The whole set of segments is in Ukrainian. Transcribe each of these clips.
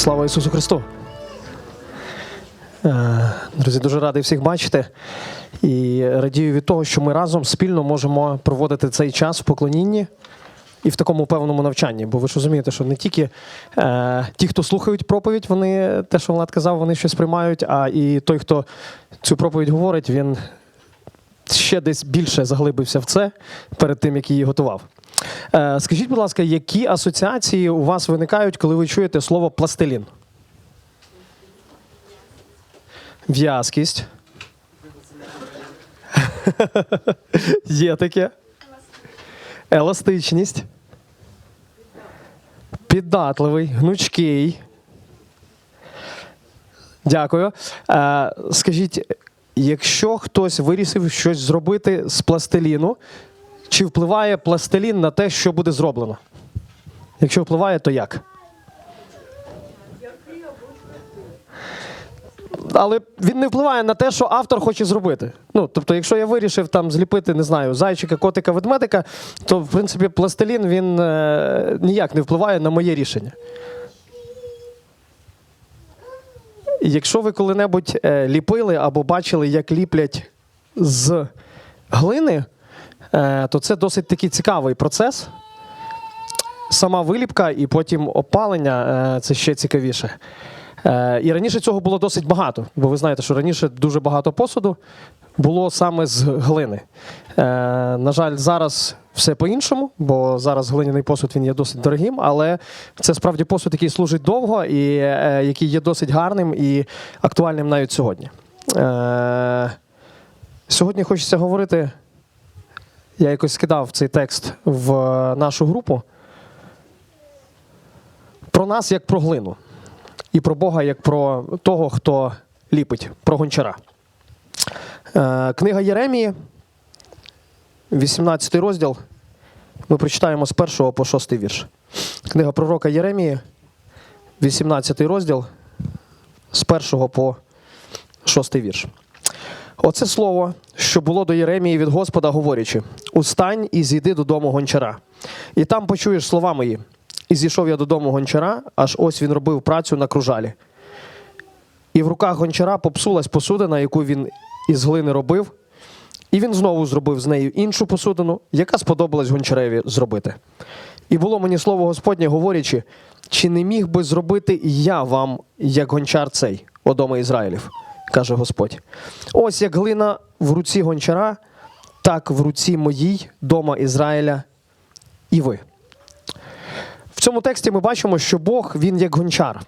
Слава Ісусу Христу! Е, Друзі, дуже радий всіх бачити і радію від того, що ми разом спільно можемо проводити цей час в поклонінні і в такому певному навчанні. Бо ви ж розумієте, що не тільки е, ті, хто слухають проповідь, вони те, що Влад казав, вони щось приймають, а і той, хто цю проповідь говорить, він ще десь більше заглибився в це перед тим, як її готував. Е, скажіть, будь ласка, які асоціації у вас виникають, коли ви чуєте слово пластилін? В'язкість. Є таке. Еластичність. Піддатливий, гнучкий. Дякую. Е, скажіть, якщо хтось вирішив щось зробити з пластиліну, чи впливає пластилін на те, що буде зроблено? Якщо впливає, то як? Але він не впливає на те, що автор хоче зробити. Ну, тобто, якщо я вирішив там зліпити, не знаю, зайчика, котика, ведмедика, то в принципі пластилін він е, ніяк не впливає на моє рішення. Якщо ви коли-небудь е, ліпили або бачили, як ліплять з глини, е, то це досить такий цікавий процес. Сама виліпка і потім опалення е, це ще цікавіше. І раніше цього було досить багато, бо ви знаєте, що раніше дуже багато посуду було саме з глини. Е, На жаль, зараз все по-іншому, бо зараз глиняний посуд він є досить дорогим, але це справді посуд, який служить довго і е, який є досить гарним і актуальним навіть сьогодні. Е, Сьогодні хочеться говорити. Я якось скидав цей текст в нашу групу про нас як про глину і про Бога як про того, хто ліпить, про гончара. Книга Єремії, 18 розділ. Ми прочитаємо з 1 по 6 вірш. Книга пророка Єремії, 18 розділ, з 1 по 6 вірш. Оце слово, що було до Єремії від Господа, говорячи: Устань і зійди додому гончара, і там почуєш слова мої. І зійшов я додому гончара, аж ось він робив працю на кружалі. І в руках гончара попсулась посудина, яку він із глини робив, і він знову зробив з нею іншу посудину, яка сподобалась гончареві зробити. І було мені слово Господнє, говорячи, чи не міг би зробити я вам, як гончар цей, о дома Ізраїлів, каже Господь. Ось як глина в руці гончара, так в руці моїй, дома Ізраїля, і ви. В цьому тексті ми бачимо, що Бог він як гончар,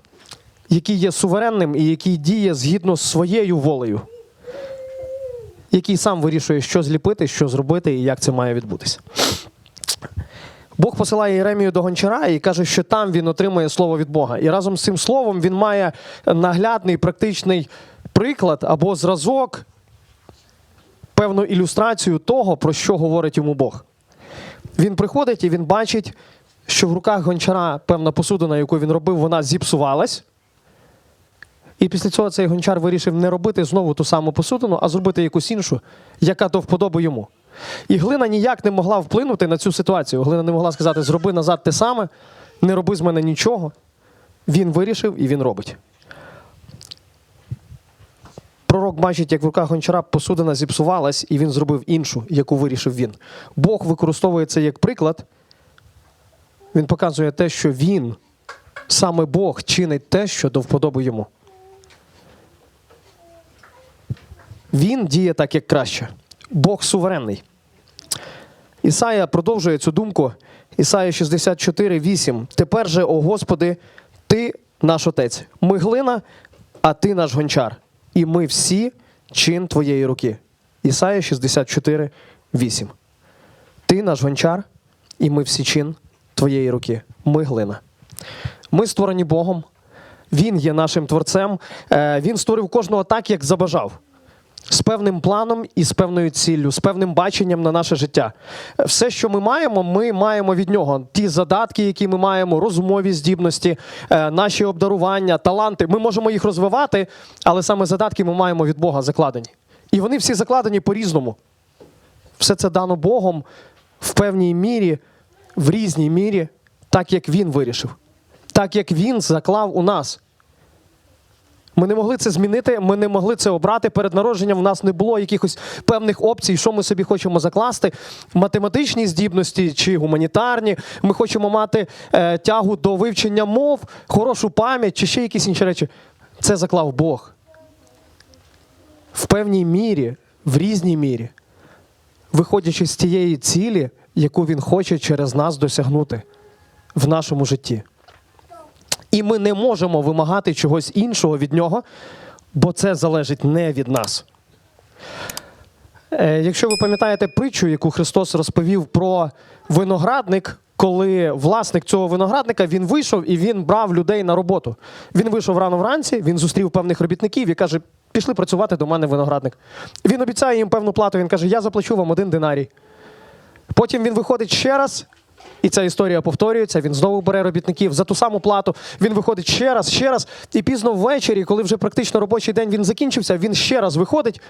який є суверенним і який діє згідно з своєю волею, який сам вирішує, що зліпити, що зробити і як це має відбутися. Бог посилає Єремію до гончара і каже, що там він отримує слово від Бога. І разом з цим словом він має наглядний практичний приклад або зразок, певну ілюстрацію того, про що говорить йому Бог. Він приходить і він бачить, що в руках гончара певна посудина, яку він робив, вона зіпсувалась. І після цього цей гончар вирішив не робити знову ту саму посудину, а зробити якусь іншу, яка до вподоби йому. І глина ніяк не могла вплинути на цю ситуацію. Глина не могла сказати, зроби назад те саме, не роби з мене нічого. Він вирішив і він робить. Пророк бачить, як в руках гончара посудина зіпсувалась, і він зробив іншу, яку вирішив він. Бог використовує це як приклад. Він показує те, що він, саме Бог, чинить те, що до вподоби йому. Він діє так, як краще. Бог суверенний. Ісая продовжує цю думку. Ісая 64, 8. Тепер же, о Господи, Ти наш Отець. Ми глина, а Ти наш гончар. І ми всі чин Твоєї руки. Ісая 64, 8. Ти наш гончар, і ми всі чин Твоєї руки. Ми глина. Ми створені Богом. Він є нашим творцем. Е, Він створив кожного так, як забажав. З певним планом і з певною ціллю, з певним баченням на наше життя. Все, що ми маємо, ми маємо від нього. Ті задатки, які ми маємо, розумові здібності, е, наші обдарування, таланти. Ми можемо їх розвивати, але саме задатки ми маємо від Бога закладені. І вони всі закладені по-різному. Все це дано Богом в певній мірі, в різній мірі, так як він вирішив. так як Він заклав у нас. Ми не могли це змінити, ми не могли це обрати. Перед народженням в нас не було якихось певних опцій, що ми собі хочемо закласти. Математичні здібності чи гуманітарні. Ми хочемо мати е, тягу до вивчення мов, хорошу пам'ять чи ще якісь інші речі. Це заклав Бог. В певній мірі, в різній мірі, виходячи з тієї цілі, яку Він хоче через нас досягнути в нашому житті. І ми не можемо вимагати чогось іншого від нього, бо це залежить не від нас. Е, Якщо ви пам'ятаєте притчу, яку Христос розповів про виноградник, коли власник цього виноградника він вийшов і він брав людей на роботу. Він вийшов рано вранці, він зустрів певних робітників і каже: пішли працювати до мене виноградник. Він обіцяє їм певну плату. Він каже: Я заплачу вам один динарій. Потім він виходить ще раз, і ця історія повторюється. Він знову бере робітників за ту саму плату. Він виходить ще раз, ще раз. І пізно ввечері, коли вже практично робочий день він закінчився, він ще раз виходить.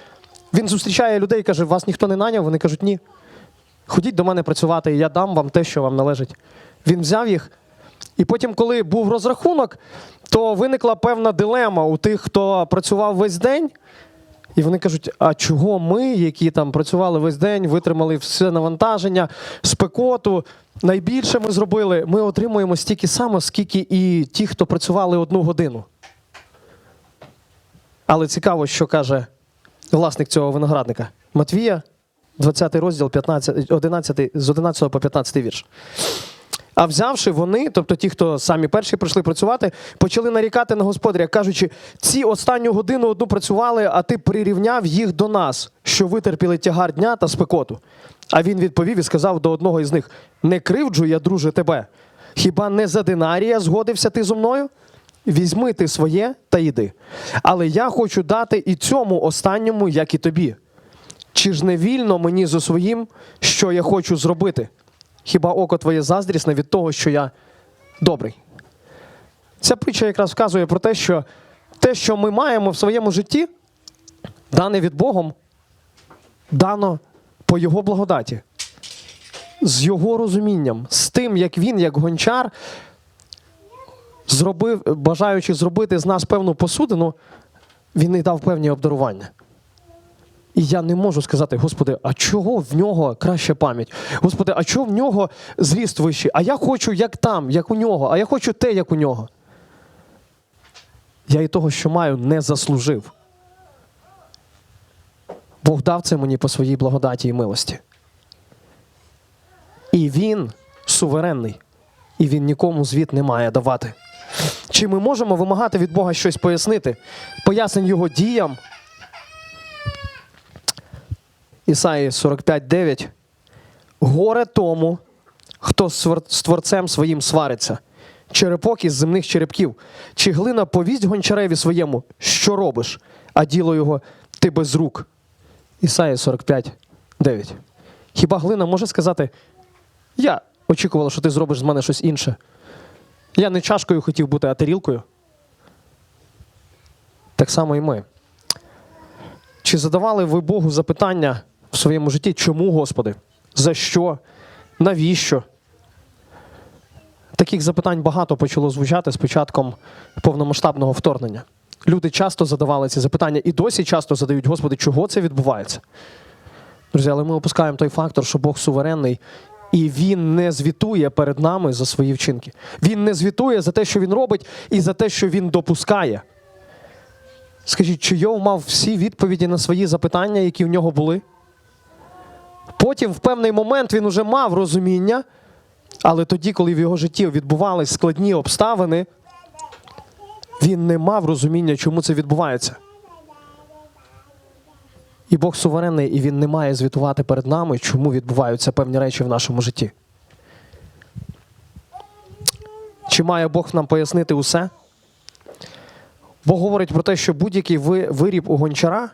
Він зустрічає людей і каже: Вас ніхто не наняв? Вони кажуть, ні. Ходіть до мене працювати, і я дам вам те, що вам належить. Він взяв їх. І потім, коли був розрахунок, то виникла певна дилема у тих, хто працював весь день. І вони кажуть: а чого ми, які там працювали весь день, витримали все навантаження, спекоту, найбільше ми зробили, ми отримуємо стільки само, скільки і ті, хто працювали одну годину. Але цікаво, що каже власник цього виноградника. Матвія, 20 розділ, 15, 11, з 11 по 15 вірш. А взявши вони, тобто ті, хто самі перші прийшли працювати, почали нарікати на господаря, кажучи, ці останню годину одну працювали, а ти прирівняв їх до нас, що витерпіли тягар дня та спекоту. А він відповів і сказав до одного із них: Не кривджу я, друже, тебе. Хіба не за динарія згодився ти зо мною? Візьми ти своє та йди. Але я хочу дати і цьому останньому, як і тобі. Чи ж не вільно мені зо своїм, що я хочу зробити? Хіба око твоє заздрісне від того, що я добрий? Ця притча якраз вказує про те, що те, що ми маємо в своєму житті, дане від Богом, дано по Його благодаті, з Його розумінням, з тим, як він, як гончар, зробив, бажаючи зробити з нас певну посудину, він і дав певні обдарування. І я не можу сказати, Господи, а чого в нього краща пам'ять? Господи, а чого в нього зріст вищий? А я хочу як там, як у нього, а я хочу те, як у нього. Я і того, що маю, не заслужив. Бог дав це мені по своїй благодаті і милості. І він суверенний, і він нікому звіт не має давати. Чи ми можемо вимагати від Бога щось пояснити, пояснень його діям? Ісаї 45:9. Горе тому, хто з творцем своїм свариться, черепок із земних черепків, чи глина повість гончареві своєму, що робиш, а діло його ти без рук. Ісаї 45:9. Хіба глина може сказати: Я очікувала, що ти зробиш з мене щось інше. Я не чашкою хотів бути, а тарілкою. Так само і ми. Чи задавали ви Богу запитання своєму житті, чому, Господи? За що? Навіщо? Таких запитань багато почало звучати з початком повномасштабного вторгнення. Люди часто задавали ці запитання і досі часто задають, Господи, чого це відбувається? Друзі, але ми опускаємо той фактор, що Бог суверенний, і Він не звітує перед нами за свої вчинки. Він не звітує за те, що він робить, і за те, що він допускає. Скажіть, чи Йов мав всі відповіді на свої запитання, які в нього були? Потім, в певний момент, він уже мав розуміння, але тоді, коли в його житті відбувались складні обставини, він не мав розуміння, чому це відбувається. І Бог суверенний, і Він не має звітувати перед нами, чому відбуваються певні речі в нашому житті. Чи має Бог нам пояснити усе? Бог говорить про те, що будь-який виріб у гончара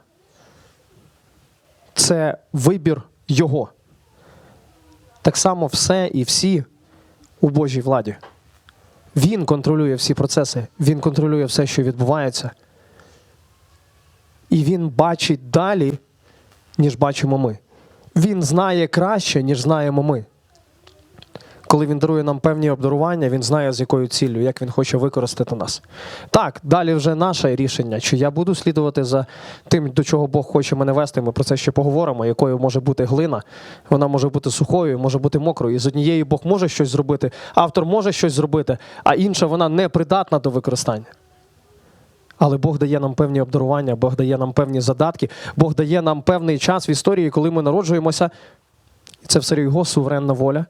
це вибір Його. Так само все і всі у Божій владі. Він контролює всі процеси, він контролює все, що відбувається. І він бачить далі, ніж бачимо ми. Він знає краще, ніж знаємо ми. Коли він дарує нам певні обдарування, він знає, з якою ціллю, як він хоче використати нас. Так, далі вже наше рішення, чи я буду слідувати за тим, до чого Бог хоче мене вести. Ми про це ще поговоримо, якою може бути глина. Вона може бути сухою, може бути мокрою. І з однієї Бог може щось зробити, автор може щось зробити, а інша вона не придатна до використання. Але Бог дає нам певні обдарування, Бог дає нам певні задатки, Бог дає нам певний час в історії, коли ми народжуємося. І це все його суверенна воля.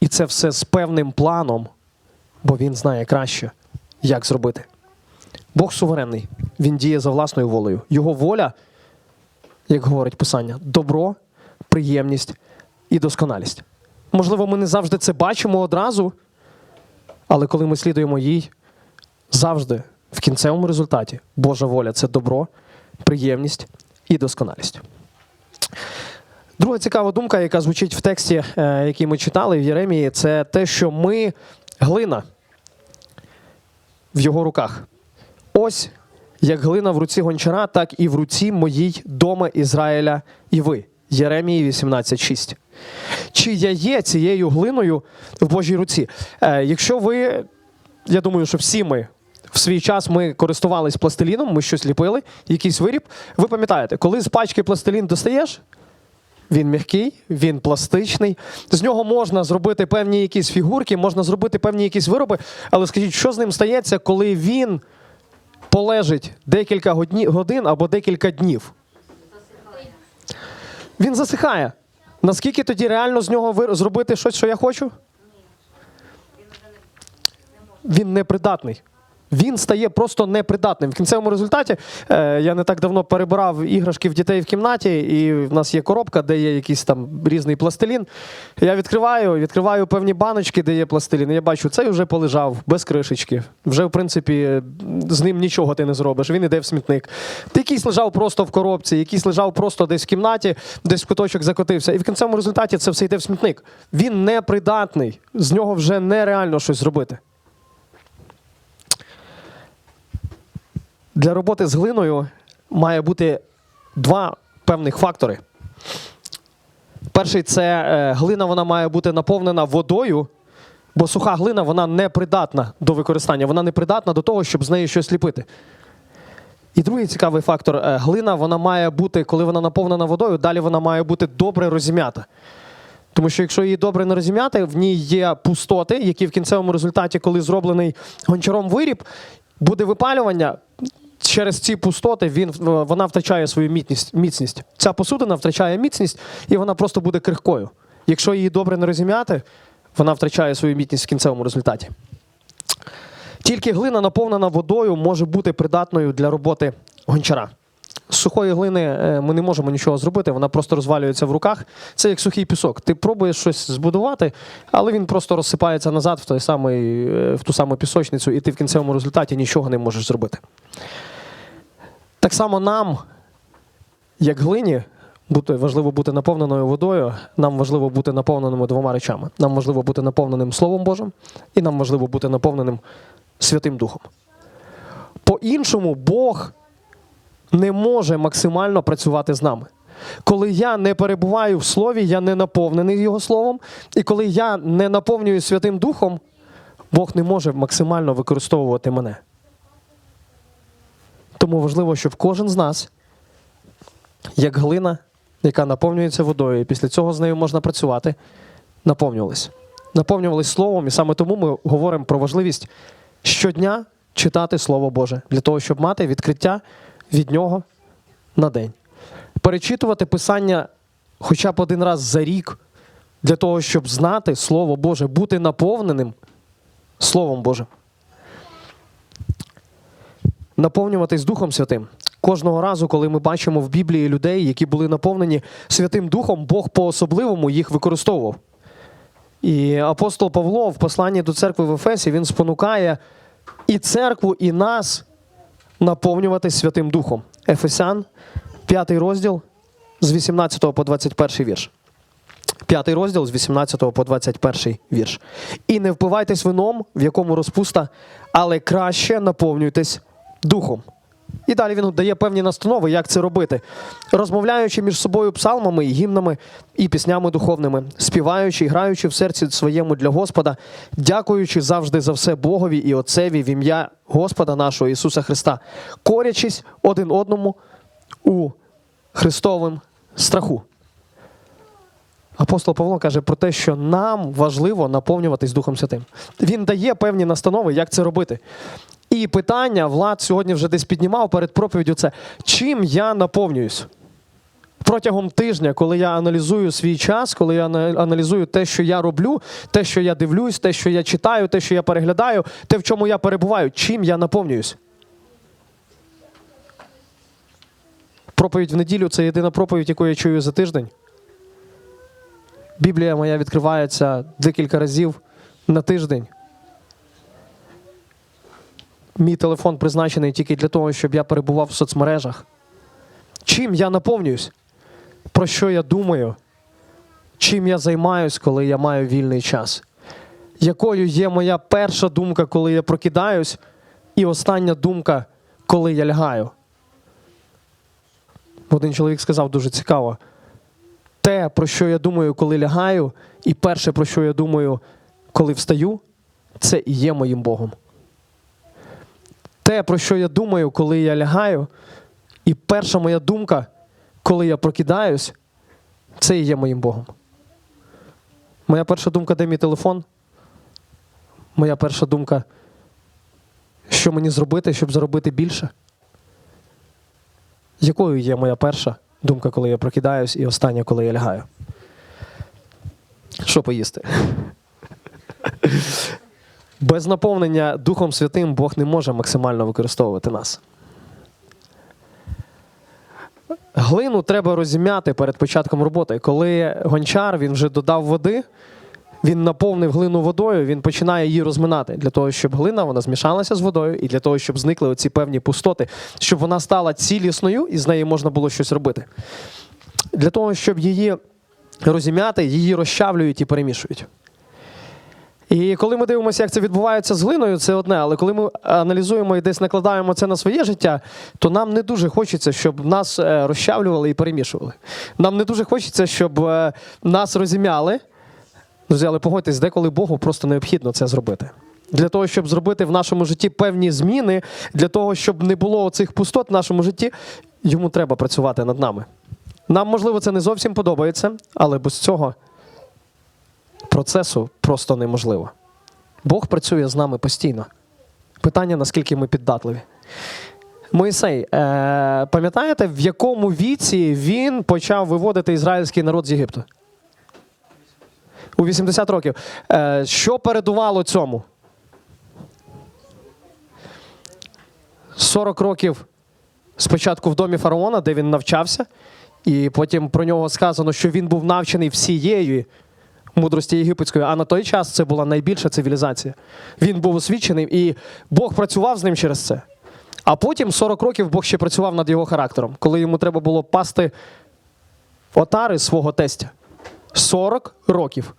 І це все з певним планом, бо він знає краще, як зробити. Бог суверенний, він діє за власною волею. Його воля, як говорить Писання, добро, приємність і досконалість. Можливо, ми не завжди це бачимо одразу, але коли ми слідуємо їй, завжди в кінцевому результаті Божа воля це добро, приємність і досконалість. Друга цікава думка, яка звучить в тексті, е, який ми читали в Єремії, це те, що ми глина в його руках. Ось як глина в руці гончара, так і в руці моїй дома Ізраїля і ви. Єремії 18.6. Чи я є цією глиною в Божій руці? Е, якщо ви, я думаю, що всі ми в свій час ми користувались пластиліном, ми щось ліпили, якийсь виріб. Ви пам'ятаєте, коли з пачки пластилін достаєш, він м'який, він пластичний. З нього можна зробити певні якісь фігурки, можна зробити певні якісь вироби. Але скажіть, що з ним стається, коли він полежить декілька годин або декілька днів? Він засихає. Наскільки тоді реально з нього вир- зробити щось, що я хочу? Він непридатний. Він стає просто непридатним. В кінцевому результаті е, я не так давно перебирав іграшки в дітей в кімнаті, і в нас є коробка, де є якийсь там різний пластилін. Я відкриваю, відкриваю певні баночки, де є пластилін. І я бачу, цей вже полежав без кришечки. Вже, в принципі, з ним нічого ти не зробиш. Він іде в смітник. Ти якийсь лежав просто в коробці, якийсь лежав просто десь в кімнаті, десь в куточок закотився. І в кінцевому результаті це все йде в смітник. Він непридатний. З нього вже нереально щось зробити. Для роботи з глиною має бути два певних фактори. Перший це е, глина вона має бути наповнена водою, бо суха глина вона не придатна до використання, вона не придатна до того, щоб з нею щось ліпити. І другий цікавий фактор е, глина вона має бути, коли вона наповнена водою, далі вона має бути добре розім'ята. Тому що якщо її добре не розім'яти, в ній є пустоти, які в кінцевому результаті, коли зроблений гончаром виріб, буде випалювання. Через ці пустоти він, вона втрачає свою міцність, міцність. Ця посудина втрачає міцність і вона просто буде крихкою. Якщо її добре не розім'яти, вона втрачає свою міцність в кінцевому результаті. Тільки глина, наповнена водою, може бути придатною для роботи гончара. Сухої глини е, ми не можемо нічого зробити, вона просто розвалюється в руках. Це як сухий пісок. Ти пробуєш щось збудувати, але він просто розсипається назад в, той самий, е, в ту саму пісочницю, і ти в кінцевому результаті нічого не можеш зробити. Так само нам, як глині, бути, важливо бути наповненою водою, нам важливо бути наповненими двома речами. Нам важливо бути наповненим Словом Божим, і нам важливо бути наповненим Святим Духом. По-іншому, Бог не може максимально працювати з нами. Коли я не перебуваю в слові, я не наповнений Його словом, і коли я не наповнюю Святим Духом, Бог не може максимально використовувати мене. Тому важливо, щоб кожен з нас, як глина, яка наповнюється водою, і після цього з нею можна працювати, наповнювалися. Наповнювалися словом, і саме тому ми говоримо про важливість щодня читати Слово Боже для того, щоб мати відкриття від нього на день. Перечитувати Писання хоча б один раз за рік, для того, щоб знати Слово Боже, бути наповненим Словом Божим. Наповнюватись Духом Святим. Кожного разу, коли ми бачимо в Біблії людей, які були наповнені Святим Духом, Бог по-особливому їх використовував. І апостол Павло в посланні до церкви в Ефесі він спонукає і церкву, і нас наповнюватись Святим Духом. Ефесян, 5 розділ з 18 по 21 вірш. П'ятий розділ з 18 по 21 вірш. І не впивайтесь вином, в якому розпуста, але краще наповнюйтесь духом. І далі він дає певні настанови, як це робити, розмовляючи між собою псалмами, гімнами і піснями духовними, співаючи граючи в серці своєму для Господа, дякуючи завжди за все Богові і Отцеві в ім'я Господа нашого Ісуса Христа, корячись один одному у Христовим страху. Апостол Павло каже про те, що нам важливо наповнюватись Духом Святим. Він дає певні настанови, як це робити. І питання Влад сьогодні вже десь піднімав перед проповіддю це чим я наповнююсь? Протягом тижня, коли я аналізую свій час, коли я аналізую те, що я роблю, те, що я дивлюсь, те, що я читаю, те, що я переглядаю, те, в чому я перебуваю, чим я наповнююсь? Проповідь в неділю це єдина проповідь, яку я чую за тиждень. Біблія моя відкривається декілька разів на тиждень. Мій телефон призначений тільки для того, щоб я перебував в соцмережах. Чим я наповнююсь? Про що я думаю? Чим я займаюсь, коли я маю вільний час? Якою є моя перша думка, коли я прокидаюсь, і остання думка, коли я лягаю? Один чоловік сказав дуже цікаво. Те, про що я думаю, коли лягаю, і перше, про що я думаю, коли встаю, це і є моїм Богом. Те, про що я думаю, коли я лягаю, і перша моя думка, коли я прокидаюсь, це і є моїм Богом. Моя перша думка, де мій телефон? Моя перша думка, що мені зробити, щоб заробити більше? Якою є моя перша думка, коли я прокидаюсь, і остання, коли я лягаю? Що поїсти? Без наповнення Духом Святим Бог не може максимально використовувати нас. Глину треба розім'яти перед початком роботи. Коли гончар він вже додав води, він наповнив глину водою, він починає її розминати для того, щоб глина вона змішалася з водою, і для того, щоб зникли оці певні пустоти, щоб вона стала цілісною і з нею можна було щось робити. Для того, щоб її розім'яти, її розчавлюють і перемішують. І коли ми дивимося, як це відбувається з глиною, це одне. Але коли ми аналізуємо і десь накладаємо це на своє життя, то нам не дуже хочеться, щоб нас е, розчавлювали і перемішували. Нам не дуже хочеться, щоб е, нас розім'яли. Друзі, але погодьтесь, деколи Богу просто необхідно це зробити. Для того, щоб зробити в нашому житті певні зміни, для того, щоб не було оцих пустот в нашому житті, йому треба працювати над нами. Нам, можливо, це не зовсім подобається, але без цього процесу просто неможливо. Бог працює з нами постійно. Питання, наскільки ми піддатливі. Моїсей, е, пам'ятаєте, в якому віці він почав виводити ізраїльський народ з Єгипту? У 80 років. Е, що передувало цьому? 40 років спочатку в домі фараона, де він навчався, і потім про нього сказано, що він був навчений всією мудрості єгипетської, а на той час це була найбільша цивілізація. Він був освічений, і Бог працював з ним через це. А потім 40 років Бог ще працював над його характером, коли йому треба було пасти отари свого тестя. 40 років.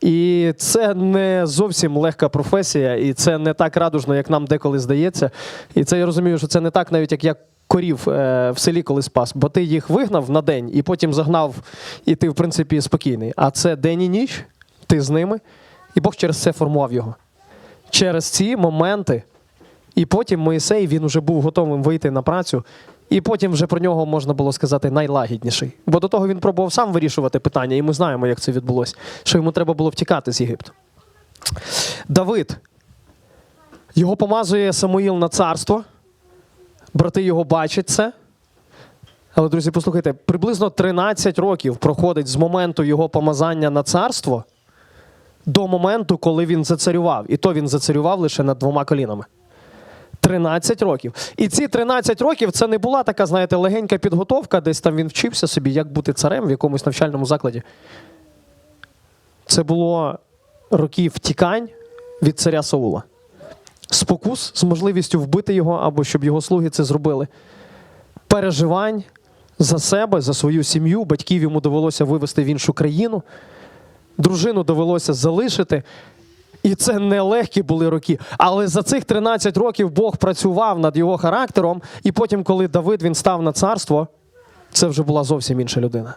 І це не зовсім легка професія, і це не так радужно, як нам деколи здається. І це я розумію, що це не так, навіть як я корів е, в селі коли спас, бо ти їх вигнав на день і потім загнав, і ти, в принципі, спокійний. А це день і ніч, ти з ними, і Бог через це формував його. Через ці моменти. І потім Моїсей він вже був готовим вийти на працю, і потім вже про нього можна було сказати найлагідніший. Бо до того він пробував сам вирішувати питання, і ми знаємо, як це відбулося, що йому треба було втікати з Єгипту. Давид. Його помазує Самуїл на царство. Брати його бачать це. Але, друзі, послухайте, приблизно 13 років проходить з моменту його помазання на царство до моменту, коли він зацарював. І то він зацарював лише над двома колінами. 13 років. І ці 13 років це не була така, знаєте, легенька підготовка, десь там він вчився собі, як бути царем в якомусь навчальному закладі. Це було роки втікань від царя Саула. Спокус з можливістю вбити його або щоб його слуги це зробили. Переживань за себе, за свою сім'ю. Батьків йому довелося вивезти в іншу країну. Дружину довелося залишити. І це нелегкі були роки. Але за цих 13 років Бог працював над його характером, і потім, коли Давид він став на царство, це вже була зовсім інша людина.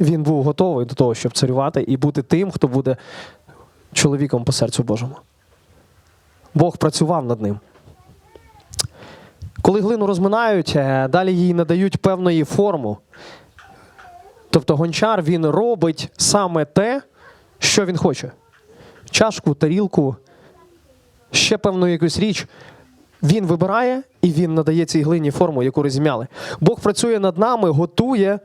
Він був готовий до того, щоб царювати і бути тим, хто буде чоловіком по серцю Божому. Бог працював над ним. Коли глину розминають, е, далі їй надають певної форму. Тобто гончар він робить саме те, що він хоче. Чашку, тарілку, ще певну якусь річ. Він вибирає і він надає цій глині форму, яку розім'яли. Бог працює над нами, готує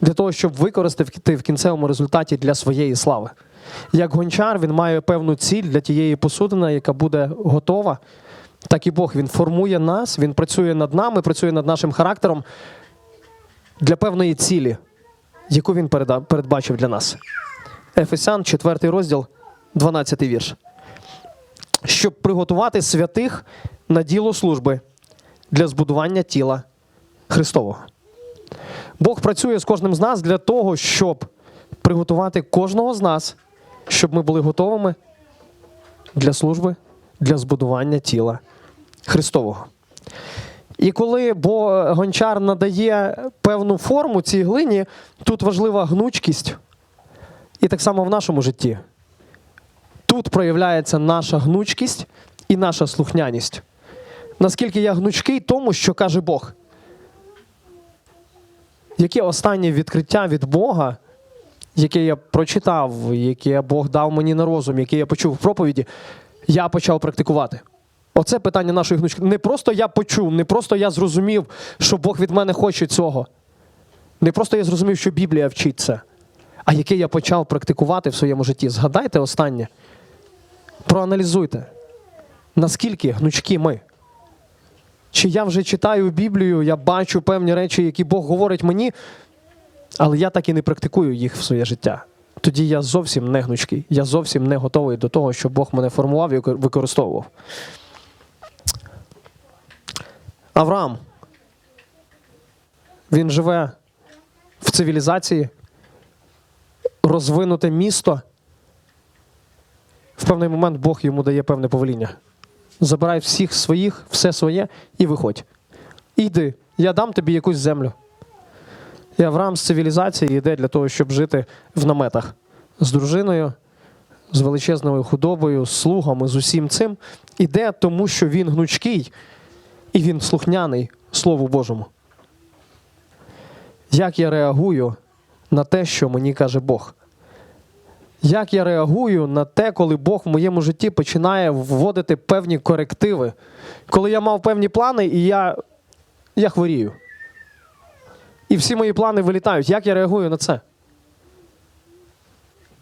для того, щоб використати в кінцевому результаті для своєї слави. Як гончар, він має певну ціль для тієї посудини, яка буде готова. Так і Бог він формує нас, він працює над нами, працює над нашим характером для певної цілі, яку він передбачив для нас. Ефесян, 4 розділ, 12 вірш. Щоб приготувати святих на діло служби для збудування тіла Христового. Бог працює з кожним з нас для того, щоб приготувати кожного з нас, щоб ми були готовими для служби, для збудування тіла Христового. І коли бо гончар надає певну форму цій глині, тут важлива гнучкість. І так само в нашому житті. Тут проявляється наша гнучкість і наша слухняність. Наскільки я гнучкий тому, що каже Бог. Яке останнє відкриття від Бога, яке я прочитав, яке Бог дав мені на розум, яке я почув в проповіді, я почав практикувати. Оце питання нашої гнучки. Не просто я почув, не просто я зрозумів, що Бог від мене хоче цього. Не просто я зрозумів, що Біблія вчить це, а яке я почав практикувати в своєму житті. Згадайте останнє. Проаналізуйте, наскільки гнучкі ми. Чи я вже читаю Біблію, я бачу певні речі, які Бог говорить мені, але я так і не практикую їх в своє життя. Тоді я зовсім не гнучкий, я зовсім не готовий до того, щоб Бог мене формував і використовував. Авраам. Він живе в цивілізації, розвинуте місто. В певний момент Бог йому дає певне повеління. Забирай всіх своїх, все своє і виходь. Іди, я дам тобі якусь землю. І Авраам з цивілізації йде для того, щоб жити в наметах з дружиною, з величезною худобою, з слугами, з усім цим. Іде тому, що він гнучкий і він слухняний Слову Божому. Як я реагую на те, що мені каже Бог? Як я реагую на те, коли Бог в моєму житті починає вводити певні корективи, коли я мав певні плани і я, я хворію. І всі мої плани вилітають. Як я реагую на це?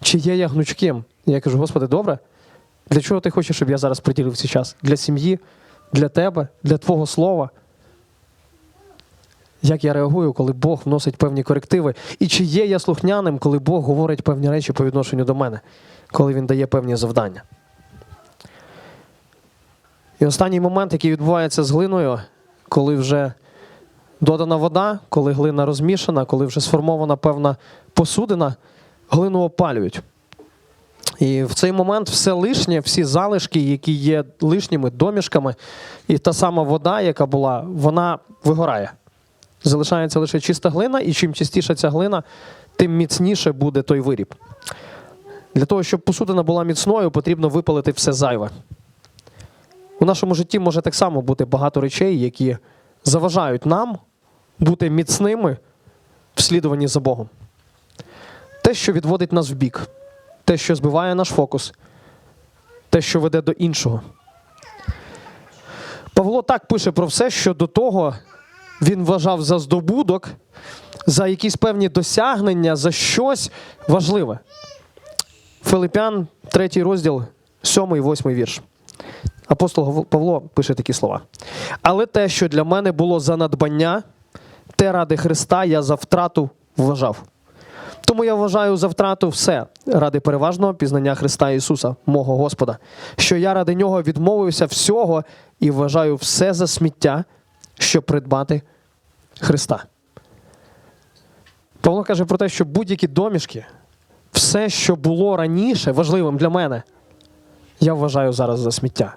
Чи є я гнучким? Я кажу, Господи, добре? Для чого ти хочеш, щоб я зараз приділив цей час? Для сім'ї, для тебе, для Твого слова? Як я реагую, коли Бог вносить певні корективи? І чи є я слухняним, коли Бог говорить певні речі по відношенню до мене, коли Він дає певні завдання? І останній момент, який відбувається з глиною, коли вже додана вода, коли глина розмішана, коли вже сформована певна посудина, глину опалюють. І в цей момент все лишнє, всі залишки, які є лишніми домішками, і та сама вода, яка була, вона вигорає. Залишається лише чиста глина, і чим чистіша ця глина, тим міцніше буде той виріб. Для того, щоб посудина була міцною, потрібно випалити все зайве. У нашому житті може так само бути багато речей, які заважають нам бути міцними в слідуванні за Богом. Те, що відводить нас в бік, те, що збиває наш фокус, те, що веде до іншого. Павло так пише про все, що до того він вважав за здобудок, за якісь певні досягнення, за щось важливе. Филипян, третій розділ, сьомий, восьмий вірш. Апостол Павло пише такі слова. Але те, що для мене було за надбання, те ради Христа я за втрату вважав. Тому я вважаю за втрату все ради переважного пізнання Христа Ісуса, мого Господа, що я ради нього відмовився всього і вважаю все за сміття, щоб придбати Христа. Павло каже про те, що будь-які домішки, все, що було раніше важливим для мене, я вважаю зараз за сміття.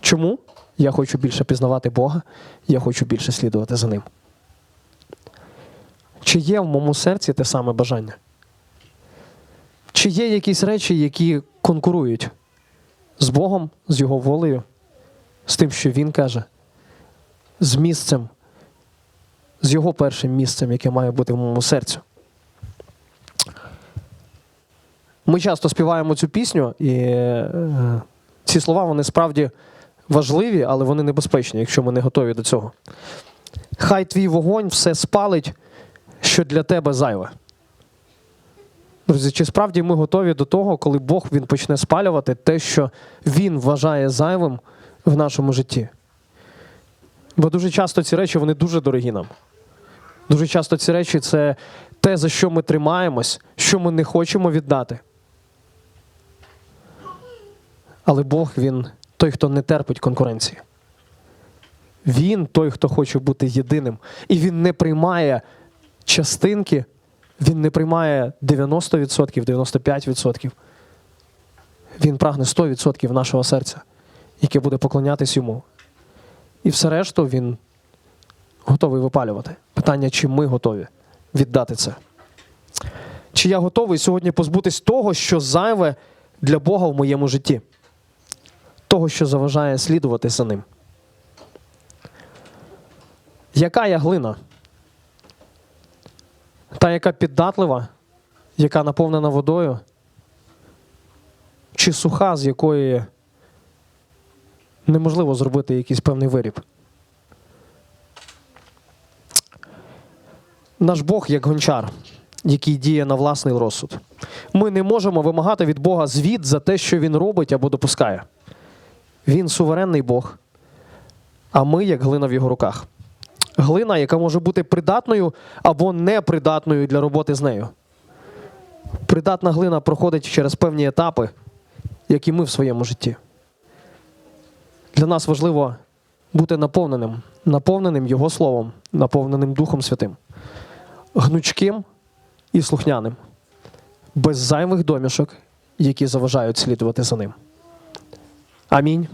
Чому? Я хочу більше пізнавати Бога, я хочу більше слідувати за ним. Чи є в моєму серці те саме бажання? Чи є якісь речі, які конкурують з Богом, з Його волею, з тим, що Він каже, з місцем, з його першим місцем, яке має бути в моєму серцю? Ми часто співаємо цю пісню, і е, ці слова вони справді важливі, але вони небезпечні, якщо ми не готові до цього. Хай твій вогонь все спалить, що для тебе зайве. Друзі, чи справді ми готові до того, коли Бог він почне спалювати те, що Він вважає зайвим в нашому житті? Бо дуже часто ці речі вони дуже дорогі нам. Дуже часто ці речі це те, за що ми тримаємось, що ми не хочемо віддати. Але Бог він той, хто не терпить конкуренції. Він той, хто хоче бути єдиним. І він не приймає частинки, він не приймає 90%, 95%. Він прагне 100% нашого серця, яке буде поклонятись йому. І все решту він готовий випалювати. Питання, чи ми готові віддати це. Чи я готовий сьогодні позбутись того, що зайве для Бога в моєму житті? Того, що заважає слідувати за ним. Яка я глина? Та, яка піддатлива, яка наповнена водою, чи суха, з якої неможливо зробити якийсь певний виріб? Наш Бог як гончар, який діє на власний розсуд. Ми не можемо вимагати від Бога звіт за те, що Він робить або допускає. Він суверенний Бог, а ми як глина в його руках. Глина, яка може бути придатною або непридатною для роботи з нею. Придатна глина проходить через певні етапи, як і ми в своєму житті. Для нас важливо бути наповненим, наповненим Його Словом, наповненим Духом Святим, гнучким і слухняним, без зайвих домішок, які заважають слідувати за ним. Амінь.